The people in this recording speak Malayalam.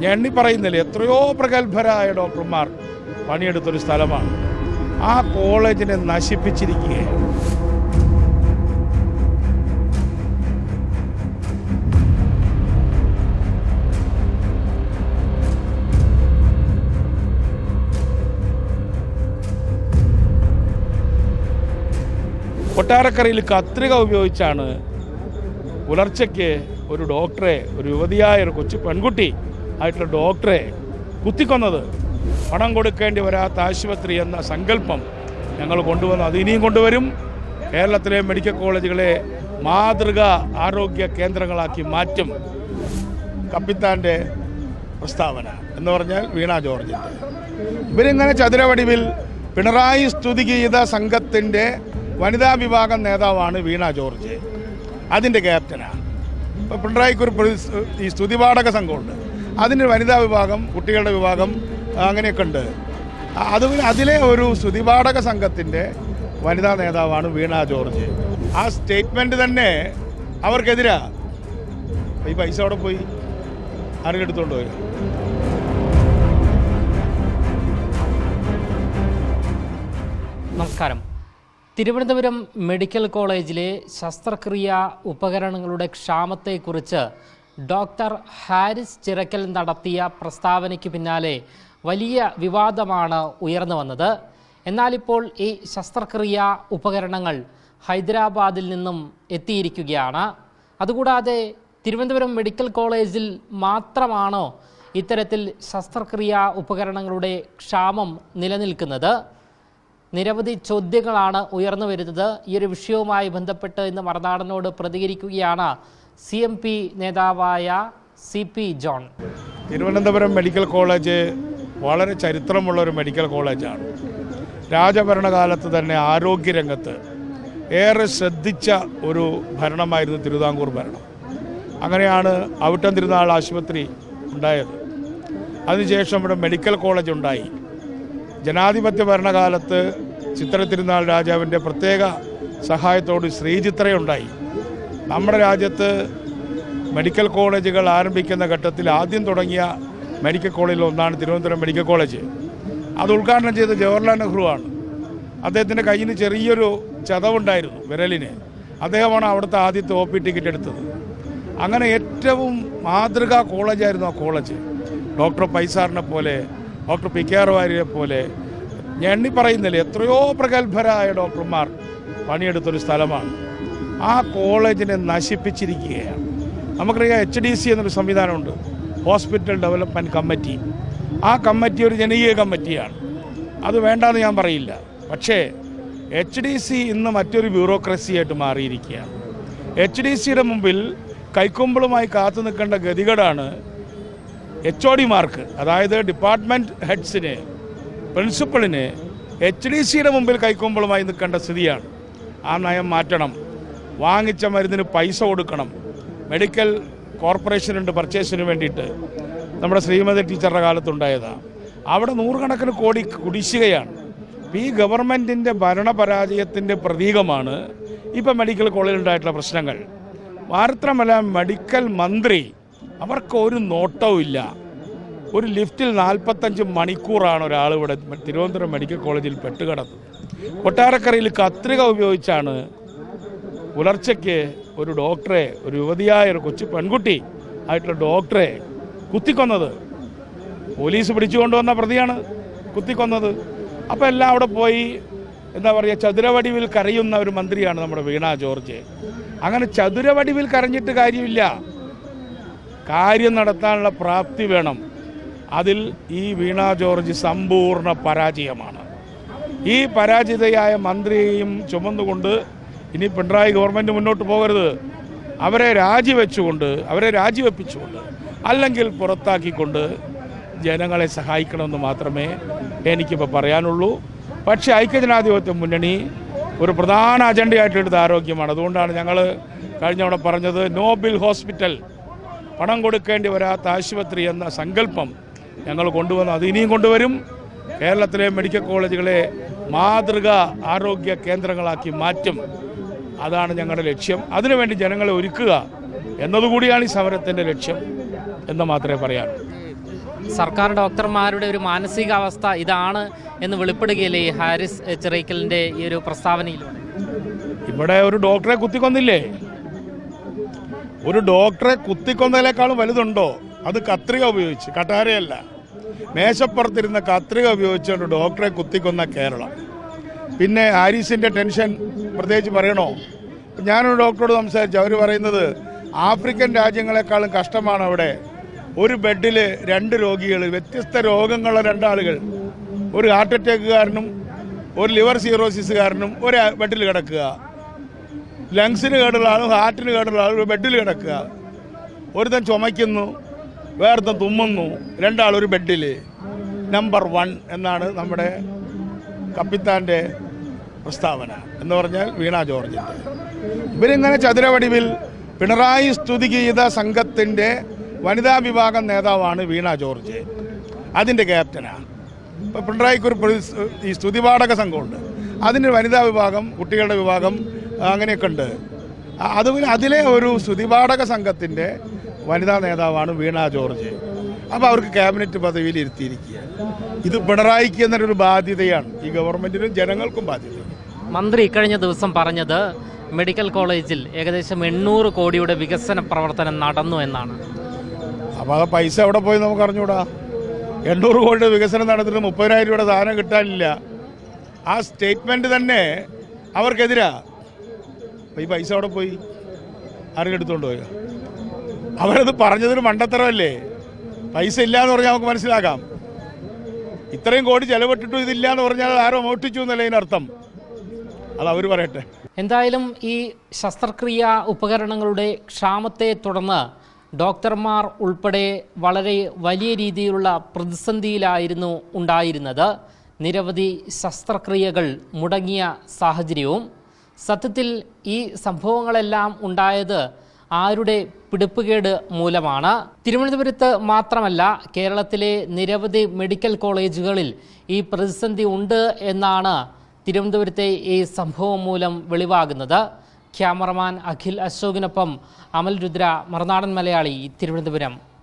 ഞാൻ എണ്ണി പറയുന്നില്ല. എത്രയോ പ്രഗത്ഭരായ ഡോക്ടർമാർ പണിയെടുത്തൊരു സ്ഥലമാണ്. ആ കോളേജിനെ നശിപ്പിച്ചിരിക്കുകയാണ്. കൊട്ടാരക്കരയിൽ കത്രിക ഉപയോഗിച്ചാണ് പുലർച്ചയ്ക്ക് ഒരു ഡോക്ടറെ ഒരു യുവതിയായ ഒരു കൊച്ചു പെൺകുട്ടി ആയിട്ടുള്ള ഡോക്ടറെ കുത്തിക്കൊന്നത് പണം കൊടുക്കേണ്ടി വരാത്ത ആശുപത്രി എന്ന സങ്കല്പം ഞങ്ങൾ കൊണ്ടുവന്നു. അത് ഇനിയും കൊണ്ടുവരും. കേരളത്തിലെ മെഡിക്കൽ കോളേജുകളെ മാതൃക ആരോഗ്യ കേന്ദ്രങ്ങളാക്കി മാറ്റും. കപ്പിത്താന്റെ പ്രസ്താവന എന്ന് പറഞ്ഞാൽ വീണ ജോർജിന്റെ ഇവരിങ്ങനെ ചതുരവടിവിൽ പിണറായി സ്തുതി സ്തുതിഗീത സംഘത്തിന്റെ വനിതാ വിഭാഗം നേതാവാണ് വീണ ജോർജ്. അതിന്റെ ക്യാപ്റ്റനാണ്. ഇപ്പോൾ പിണറായിക്കൊരു ഈ സ്തുതിപാഠക സംഘമുണ്ട്. അതിന് വനിതാ വിഭാഗം കുട്ടികളുടെ വിഭാഗം അങ്ങനെയൊക്കെ ഉണ്ട്. അത് അതിലെ ഒരു സ്തുതിപാഠക സംഘത്തിന്റെ വനിതാ നേതാവാണ് വീണ ജോർജ്. ആ സ്റ്റേറ്റ്മെന്റ് തന്നെ അവർക്കെതിരാ. ഈ പൈസ അവിടെ പോയി. ആരെങ്കിലും എടുത്തുകൊണ്ട് പോയി നമസ്കാരം. തിരുവനന്തപുരം മെഡിക്കൽ കോളേജിലെ ശസ്ത്രക്രിയ ഉപകരണങ്ങളുടെ ക്ഷാമത്തെക്കുറിച്ച് ഡോക്ടർ ഹാരിസ് ചിറക്കൽ നടത്തിയ പ്രസ്താവനയ്ക്ക് പിന്നാലെ വലിയ വിവാദമാണ് ഉയർന്നു വന്നത്. എന്നാലിപ്പോൾ ഈ ശസ്ത്രക്രിയ ഉപകരണങ്ങൾ ഹൈദരാബാദിൽ നിന്നും എത്തിയിരിക്കുകയാണ്. അതുകൂടാതെ തിരുവനന്തപുരം മെഡിക്കൽ കോളേജിൽ മാത്രമാണോ ഇത്തരത്തിൽ ശസ്ത്രക്രിയാ ഉപകരണങ്ങളുടെ ക്ഷാമം നിലനിൽക്കുന്നത്? നിരവധി ചോദ്യങ്ങളാണ് ഉയർന്നു വരുന്നത്. ഈ ഒരു വിഷയവുമായി ബന്ധപ്പെട്ട് ഇന്ന് മറുനാടനോട് പ്രതികരിക്കുകയാണ് സി എം പി നേതാവായ C P John. Thiruvananthapuram medical college വളരെ ചരിത്രമുള്ള ഒരു മെഡിക്കൽ കോളേജാണ്. രാജഭരണകാലത്ത് തന്നെ ആരോഗ്യരംഗത്ത് ഏറെ ശ്രദ്ധിച്ച ഒരു ഭരണമായിരുന്നു തിരുവിതാംകൂർ ഭരണം. അങ്ങനെയാണ് അവിട്ടം തിരുനാൾ ആശുപത്രി ഉണ്ടായത്. അതിനുശേഷം ഇവിടെ മെഡിക്കൽ കോളേജ് ഉണ്ടായി. ജനാധിപത്യ ഭരണകാലത്ത് ചിത്ര തിരുനാൾ രാജാവിന്റെ പ്രത്യേക സഹായത്തോട് ശ്രീചിത്രയുണ്ടായി. നമ്മുടെ രാജ്യത്ത് മെഡിക്കൽ കോളേജുകൾ ആരംഭിക്കുന്ന ഘട്ടത്തിൽ ആദ്യം തുടങ്ങിയ മെഡിക്കൽ കോളേജിൽ ഒന്നാണ് തിരുവനന്തപുരം മെഡിക്കൽ കോളേജ്. അത് ഉദ്ഘാടനം ചെയ്ത ജവഹർലാൽ നെഹ്റു ആണ്. അദ്ദേഹത്തിന്റെ കയ്യിൽ ചെറിയൊരു ചതവുണ്ടായിരുന്നു വിരലിന്. അദ്ദേഹമാണ് അവിടുത്തെ ആദ്യത്തെ ഒ പി ടിക്കറ്റ് എടുത്തത്. അങ്ങനെ ഏറ്റവും മാതൃകാ കോളേജായിരുന്നു ആ കോളേജ്. ഡോക്ടർ പൈസാറിനെ പോലെ ഡോക്ടർ പി കെ ആർ പോലെ ഞാൻ എണ്ണി പറയുന്നില്ല എത്രയോ പ്രഗത്ഭരായ ഡോക്ടർമാർ പണിയെടുത്തൊരു സ്ഥലമാണ്. ആ കോളേജിനെ നശിപ്പിച്ചിരിക്കുകയാണ്. നമുക്കറിയാം എച്ച് ഡി സി എന്നൊരു സംവിധാനമുണ്ട്. ഹോസ്പിറ്റൽ ഡെവലപ്മെന്റ് കമ്മിറ്റി ആ കമ്മിറ്റി ഒരു ജനകീയ കമ്മിറ്റിയാണ് അത് വേണ്ടാന്ന് ഞാൻ പറയില്ല. പക്ഷേ എച്ച് ഡി സി ഇന്ന് മറ്റൊരു ബ്യൂറോക്രസിയായിട്ട് മാറിയിരിക്കുകയാണ്. എച്ച് ഡി സിയുടെ മുമ്പിൽ കൈക്കൊമ്പിളുമായി കാത്തു നിൽക്കേണ്ട ഗതികേടാണ് എച്ച് ഒ ഡിമാർക്ക് അതായത് ഡിപ്പാർട്ട്മെന്റ് ഹെഡ്സിന് പ്രിൻസിപ്പളിന് എച്ച് ഡി സിയുടെ മുമ്പിൽ കൈക്കൊമ്പിളുമായി നിൽക്കേണ്ട സ്ഥിതിയാണ്. ആ നയം മാറ്റണം. വാങ്ങിച്ച മരുന്നിന് പൈസ കൊടുക്കണം. മെഡിക്കൽ കോർപ്പറേഷനുണ്ട് പർച്ചേസിന് വേണ്ടിയിട്ട്. നമ്മുടെ ശ്രീമതി ടീച്ചറുടെ കാലത്തുണ്ടായതാണ് അവിടെ നൂറുകണക്കിന് കോടി കുടിശ്ശികയാണ്. ഈ ഗവൺമെന്റിന്റെ ഭരണപരാജയത്തിന്റെ പ്രതീകമാണ് ഇപ്പം മെഡിക്കൽ കോളേജിൽ ഉണ്ടായിട്ടുള്ള പ്രശ്നങ്ങൾ. മാത്രമല്ല മെഡിക്കൽ മന്ത്രി അവർക്ക് ഒരു നോട്ടവും ഇല്ല. ഒരു ലിഫ്റ്റിൽ നാൽപ്പത്തഞ്ച് മണിക്കൂറാണ് ഒരാൾ ഇവിടെ തിരുവനന്തപുരം മെഡിക്കൽ കോളേജിൽ പെട്ടുകിടന്നത്. കൊട്ടാരക്കരയിൽ കത്രിക ഉപയോഗിച്ചാണ് പുലർച്ചയ്ക്ക് ഒരു ഡോക്ടറെ ഒരു യുവതിയായ ഒരു കൊച്ചു പെൺകുട്ടി ആയിട്ടുള്ള ഡോക്ടറെ കുത്തിക്കൊന്നത്. പോലീസ് പിടിച്ചു കൊണ്ടുവന്ന പ്രതിയാണ് കുത്തിക്കൊന്നത്. അപ്പോൾ എല്ലാം അവിടെ പോയി എന്താ പറയുക ചതുരവടിവിൽ കരയുന്ന ഒരു മന്ത്രിയാണ് നമ്മുടെ വീണ ജോർജ്. അങ്ങനെ ചതുരവടിവിൽ കരഞ്ഞിട്ട് കാര്യമില്ല. കാര്യം നടത്താനുള്ള പ്രാപ്തി വേണം. അതിൽ ഈ വീണ ജോർജ് സമ്പൂർണ പരാജയമാണ്. ഈ പരാജിതയായ മന്ത്രിയെയും ചുമന്നുകൊണ്ട് ഇനി പിണറായി ഗവൺമെന്റ് മുന്നോട്ട് പോകരുത്. അവരെ രാജിവെച്ചുകൊണ്ട് അവരെ രാജിവെപ്പിച്ചുകൊണ്ട് അല്ലെങ്കിൽ പുറത്താക്കിക്കൊണ്ട് ജനങ്ങളെ സഹായിക്കണമെന്ന് മാത്രമേ എനിക്കിപ്പോൾ പറയാനുള്ളൂ. പക്ഷേ ഐക്യജനാധിപത്യ മുന്നണി ഒരു പ്രധാന അജണ്ടയായിട്ട് എടുത്ത ആരോഗ്യമാണ്. അതുകൊണ്ടാണ് ഞങ്ങൾ കഴിഞ്ഞ പറഞ്ഞത് നോബിൽ ഹോസ്പിറ്റൽ പണം കൊടുക്കേണ്ടി വരാത്ത ആശുപത്രി എന്ന സങ്കല്പം ഞങ്ങൾ കൊണ്ടുവന്നു. അത് ഇനിയും കൊണ്ടുവരും. കേരളത്തിലെ മെഡിക്കൽ കോളേജുകളെ മാതൃക ആരോഗ്യ കേന്ദ്രങ്ങളാക്കി മാറ്റും. അതാണ് ഞങ്ങളുടെ ലക്ഷ്യം. അതിനുവേണ്ടി ജനങ്ങളെ ഒരുക്കുക എന്നതുകൂടിയാണ് ഈ സമരത്തിന്റെ ലക്ഷ്യം എന്ന് മാത്രമേ പറയാൻ. സർക്കാർ ഡോക്ടർമാരുടെ ഒരു മാനസികാവസ്ഥ ഇതാണ് എന്ന് വെളിപ്പെടുകയില്ലേ ഈ ഹാരിസ് ചിറൈക്കലിന്റെ ഈ ഒരു പ്രസ്താവനയിലൂടെ? ഇവിടെ ഒരു ഡോക്ടറെ കുത്തിക്കൊന്നില്ലേ? ഒരു ഡോക്ടറെ കുത്തിക്കൊന്നതിനേക്കാളും വലുതുണ്ടോ? അത് കത്രിക ഉപയോഗിച്ച് കട്ടാരയല്ല മേശപ്പുറത്തിരുന്ന കത്രിക ഉപയോഗിച്ചുകൊണ്ട് ഡോക്ടറെ കുത്തിക്കൊന്ന കേരളം. പിന്നെ ഹാരിസിന്റെ ടെൻഷൻ പ്രത്യേകിച്ച് പറയണോ? ഞാനൊരു ഡോക്ടറോട് സംസാരിച്ചു. അവർ പറയുന്നത് ആഫ്രിക്കൻ രാജ്യങ്ങളെക്കാളും കഷ്ടമാണ് അവിടെ. ഒരു ബെഡിൽ രണ്ട് രോഗികൾ വ്യത്യസ്ത രോഗങ്ങളുള്ള രണ്ടാളുകൾ. ഒരു ഹാർട്ട് അറ്റാക്കുകാരനും ഒരു ലിവർ സീറോസിസുകാരനും ഒരു ബെഡിൽ കിടക്കുക. ലങ്സിന് കേടുള്ള ആളും ഹാർട്ടിന് കേടുള്ള ആളും ബെഡിൽ കിടക്കുക. ഒരുത്തൻ ചുമയ്ക്കുന്നു വേറൊരുത്തൻ തുമ്മുന്നു. രണ്ടാളൊരു ബെഡിൽ നമ്പർ വൺ എന്നാണ് നമ്മുടെ കപ്പിത്താന്റെ പ്രസ്താവന എന്ന് പറഞ്ഞാൽ വീണ ജോർജിന്റെ ഇവരിങ്ങനെ ചതുരവടിവിൽ പിണറായി സ്തുതി ഗീത സംഘത്തിന്റെ വനിതാ വിഭാഗം നേതാവാണ് വീണ ജോർജ്. അതിന്റെ ക്യാപ്റ്റനാണ് ഇപ്പോൾ പിണറായിക്ക് ഈ സ്തുതിപാഠക സംഘമുണ്ട്. അതിന് വനിതാ വിഭാഗം കുട്ടികളുടെ വിഭാഗം അങ്ങനെയൊക്കെ ഉണ്ട്. അതുപോലെ അതിലെ ഒരു സ്തുതിപാഠക സംഘത്തിന്റെ വനിതാ നേതാവാണ് വീണ ജോർജ്. അപ്പോൾ അവർക്ക് ക്യാബിനറ്റ് പദവിയിൽ ഇരുത്തിയിരിക്കുക ഇത് പിണറായിക്ക് എന്നൊരു ബാധ്യതയാണ്. ഈ ഗവൺമെന്റിനും ജനങ്ങൾക്കും ബാധ്യത. മന്ത്രി ഇക്കഴിഞ്ഞ ദിവസം പറഞ്ഞത് മെഡിക്കൽ കോളേജിൽ ഏകദേശം എണ്ണൂറ് കോടിയുടെ വികസന പ്രവർത്തനം നടന്നു എന്നാണ്. അപ്പോൾ ആ പൈസ എവിടെ പോയി നമുക്ക് അറിഞ്ഞൂടാ? എണ്ണൂറ് കോടിയുടെ വികസനം നടത്തിയിട്ട് മുപ്പതിനായിരം രൂപയുടെ സാധനം കിട്ടാനില്ല. ആ സ്റ്റേറ്റ്മെന്റ് തന്നെ അവർക്കെതിരാ. അപ്പോൾ ഈ പൈസ അവിടെ പോയി? ആരെങ്കിലും എടുത്തുകൊണ്ട് പോയോ? അവരത് പറഞ്ഞതൊരു മണ്ടത്തരമല്ലേ? പൈസ ഇല്ല എന്ന് പറഞ്ഞാൽ നമുക്ക് മനസ്സിലാക്കാം. ഇത്രയും കോടി ചെലവിട്ടിട്ടും ഇതില്ല എന്ന് പറഞ്ഞാൽ ആരോ മോഷ്ടിച്ചു എന്നല്ലേ ഇതിനർത്ഥം. അത് അവർ പറയട്ടെ. എന്തായാലും ഈ ശസ്ത്രക്രിയ ഉപകരണങ്ങളുടെ ക്ഷാമത്തെ തുടർന്ന് ഡോക്ടർമാർ ഉൾപ്പെടെ വളരെ വലിയ രീതിയിലുള്ള പ്രതിസന്ധിയിലായിരുന്നു ഉണ്ടായിരുന്നത്. നിരവധി ശസ്ത്രക്രിയകൾ മുടങ്ങിയ സാഹചര്യവും സത്യത്തിൽ ഈ സംഭവങ്ങളെല്ലാം ഉണ്ടായത് ആരുടെ പിടിപ്പുകേട് മൂലമാണ്? തിരുവനന്തപുരത്ത് മാത്രമല്ല കേരളത്തിലെ നിരവധി മെഡിക്കൽ കോളേജുകളിൽ ഈ പ്രതിസന്ധി ഉണ്ട് എന്നാണ് തിരുവനന്തപുരത്തെ ഈ സംഭവം മൂലം വെളിവാകുന്നത്. ക്യാമറമാൻ അഖിൽ അശോകിനൊപ്പം അമൽ രുദ്ര മറുനാടൻ മലയാളി തിരുവനന്തപുരം.